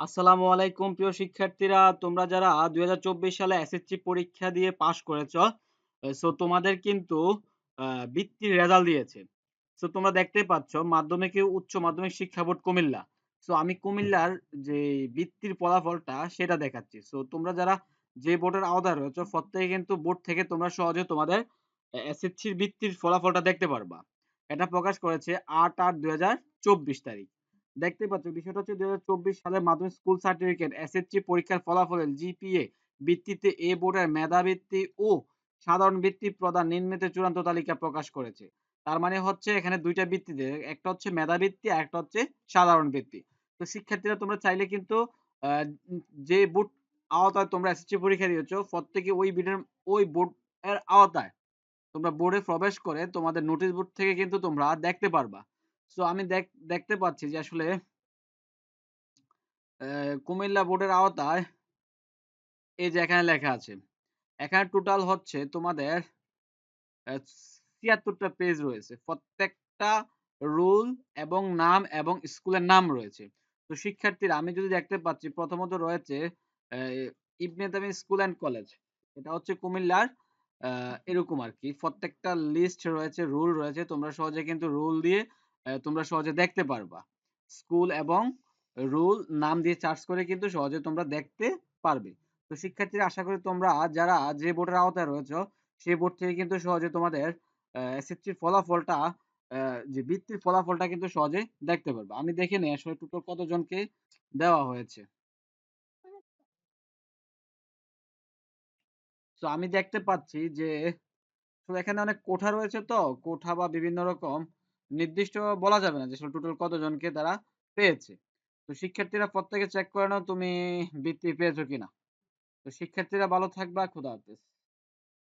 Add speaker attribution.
Speaker 1: আসসালামু আলাইকুম প্রিয় শিক্ষার্থীরা, তোমরা যারা দুই সালে এসএসসি পরীক্ষা দিয়ে পাশ করেছ সো তোমাদের কিন্তু বৃত্তির রেজাল্ট দিয়েছে। সো তোমরা দেখতেই পাচ্ছ, মাধ্যমিক উচ্চ মাধ্যমিক শিক্ষা বোর্ড কুমিল্লা। সো আমি কুমিল্লার যে বৃত্তির ফলাফলটা, সেটা দেখাচ্ছি। সো তোমরা যারা যে বোর্ডের আওতায় রয়েছে, প্রত্যেকে কিন্তু বোর্ড থেকে তোমরা সহজে তোমাদের এসএসসির বৃত্তির ফলাফলটা দেখতে পারবা। এটা প্রকাশ করেছে আট আট দুই তারিখ। দেখতে পাচ্ছ, বিষয়টা হচ্ছে দুই সালের মাধ্যমিক স্কুল সার্টিফিকেট এসএসসি পরীক্ষার ফলাফলের জিপিএ ভিত্তিতে এ বোর্ডের মেধাবৃত্তি ও সাধারণ বৃত্তি প্রদান নিম্নিত চূড়ান্ত তালিকা প্রকাশ করেছে। তার মানে হচ্ছে এখানে দুইটা বৃত্তিতে একটা হচ্ছে মেধাবৃত্তি আর একটা হচ্ছে সাধারণ বৃত্তি। তো শিক্ষার্থীরা তোমরা চাইলে কিন্তু যে বোর্ড আওতায় তোমরা এসএসসি পরীক্ষা দিয়েছ, প্রত্যেকে ওই বিডের ওই বোর্ড এর আওতায় তোমরা বোর্ডে প্রবেশ করে তোমাদের নোটিশ বোর্ড থেকে কিন্তু তোমরা দেখতে পারবা। সো আমি দেখ- দেখতে পাচ্ছি যে আসলে কুমিল্লা বোর্ডের আওতায় এই যে এখানে লেখা আছে, এখানে টোটাল হচ্ছে তোমাদের ছিয়াত্তরটা পেজ রয়েছে। প্রত্যেকটা রুল এবং নাম এবং স্কুলের নাম রয়েছে। তো শিক্ষার্থীরা, আমি যদি দেখতে পাচ্ছি, প্রথমত রয়েছে Ibne Tamim school and college. এটা হচ্ছে কুমিল্লার এরকম আর কি প্রত্যেকটা লিস্ট রয়েছে রুল রয়েছে। তোমরা সহজে কিন্তু রুল দিয়ে তোমরা সহজে দেখতে পারবা। স্কুল এবং রুল নাম দিয়ে সার্চ করে কিন্তু সহজে তোমরা দেখতে পারবে। তো শিক্ষার্থীরা, আশা করি তোমরা যারা যে বোর্ডের আওতায় রয়েছে সেই বোর্ড থেকে কিন্তু সহজে তোমাদের এসএসসির ফলাফলটা যে বৃত্তির ফলাফলটা কিন্তু সহজে দেখতে পারবে। আমি দেখে নিই আসলে টোটাল কতজনকে দেওয়া হয়েছে। তো আমি দেখতে পাচ্ছি যে এখানে অনেক কোঠা রয়েছে তো, কোঠা বা বিভিন্ন রকম নির্দিষ্ট বলা যাবে না যে টোটাল কতজনকে তারা পেয়েছে। তো শিক্ষার্থীরা প্রত্যেকে চেক করে নাও তুমি বৃত্তি পেয়েছ কিনা। তো শিক্ষার্থীরা ভালো থাকবা, খুদা হাফেজ।